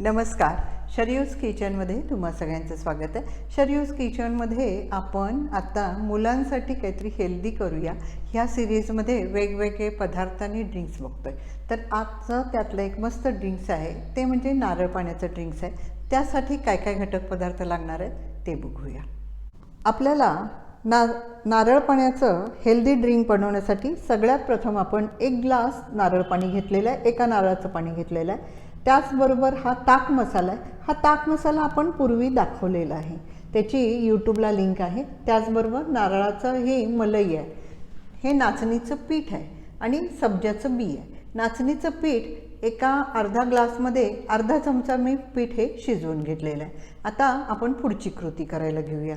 नमस्कार. शरयूज किचनमध्ये तुम्हा सगळ्यांचं स्वागत आहे. शरयूज किचनमध्ये आपण आता मुलांसाठी काहीतरी हेल्दी करूया. ह्या सिरीजमध्ये वेगवेगळे पदार्थ आणि ड्रिंक्स बघतोय. तर आजचं त्यातलं एक मस्त ड्रिंक्स आहे. ते म्हणजे नारळ पाण्याचं ड्रिंक्स आहे. त्यासाठी काय काय घटक पदार्थ लागणार आहेत ते बघूया. आपल्याला ना नारळ पाण्याचं हेल्दी ड्रिंक बनवण्यासाठी सगळ्यात प्रथम आपण एक ग्लास नारळ पाणी घेतलेलं आहे. एका नारळाचं पाणी घेतलेलं आहे. त्याचबरोबर हा ताक मसाला आहे. हा ताक मसाला आपण पूर्वी दाखवलेला आहे. त्याची यूट्यूबला लिंक आहे. त्याचबरोबर नारळाचं हे मलई आहे. हे नाचणीचं पीठ आहे आणि सब्जाचं बी आहे. नाचणीचं पीठ एका अर्धा ग्लासमध्ये अर्धा चमचा मी पीठ हे शिजवून घेतलेलं आहे. आता आपण पुढची कृती करायला घेऊया.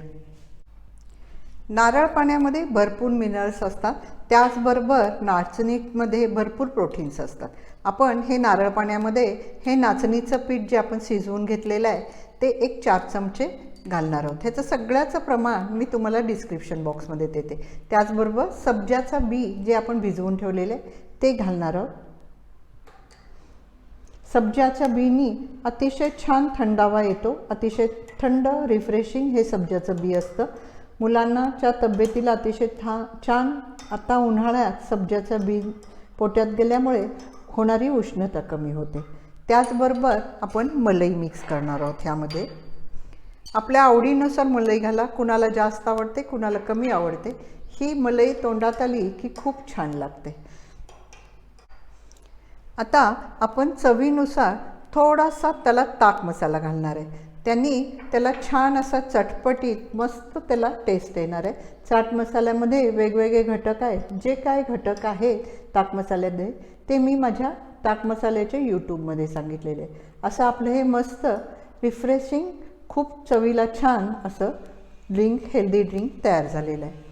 नारळ पाण्यामध्ये भरपूर मिनरल्स असतात. त्याचबरोबर नाचणीमध्ये भरपूर प्रोटीन्स असतात. आपण हे नारळ पाण्यामध्ये हे नाचणीचं पीठ जे आपण शिजवून घेतलेलं आहे ते एक चार चमचे घालणार आहोत. ह्याचं सगळ्याचं प्रमाण मी तुम्हाला डिस्क्रिप्शन बॉक्समध्ये देते. त्याचबरोबर सब्जाचा बी जे आपण भिजवून ठेवलेले आहे ते घालणार आहोत. सब्जाच्या बीनी अतिशय छान थंडावा येतो. अतिशय थंड रिफ्रेशिंग हे सब्जाचं बी असतं. मुलांनाच्या तब्येतीला अतिशय था छान आता उन्हाळ्यात सब्जाचा बी पोट्यात गेल्यामुळे होणारी उष्णता कमी होते. त्याचबरोबर आपण मलई मिक्स करणार आहोत ह्यामध्ये. आपल्या आवडीनुसार मलई घाला. कुणाला जास्त आवडते कुणाला कमी आवडते. ही मलई तोंडात आली की खूप छान लागते. आता आपण चवीनुसार थोडासा त्याला ताक मसाला घालणार आहे. त्यांनी त्याला छान असा चटपटीत मस्त त्याला टेस्ट येणार आहे. चाट मसाल्यामध्ये वेगवेगळे घटक आहेत. जे काय घटक आहेत ताक मसाल्यामध्ये ते मी माझ्या ताक मसाल्याच्या यूट्यूबमध्ये सांगितलेले आहे. असं आपलं हे मस्त रिफ्रेशिंग खूप चवीला छान असं ड्रिंक हेल्दी ड्रिंक तयार झालेलं आहे.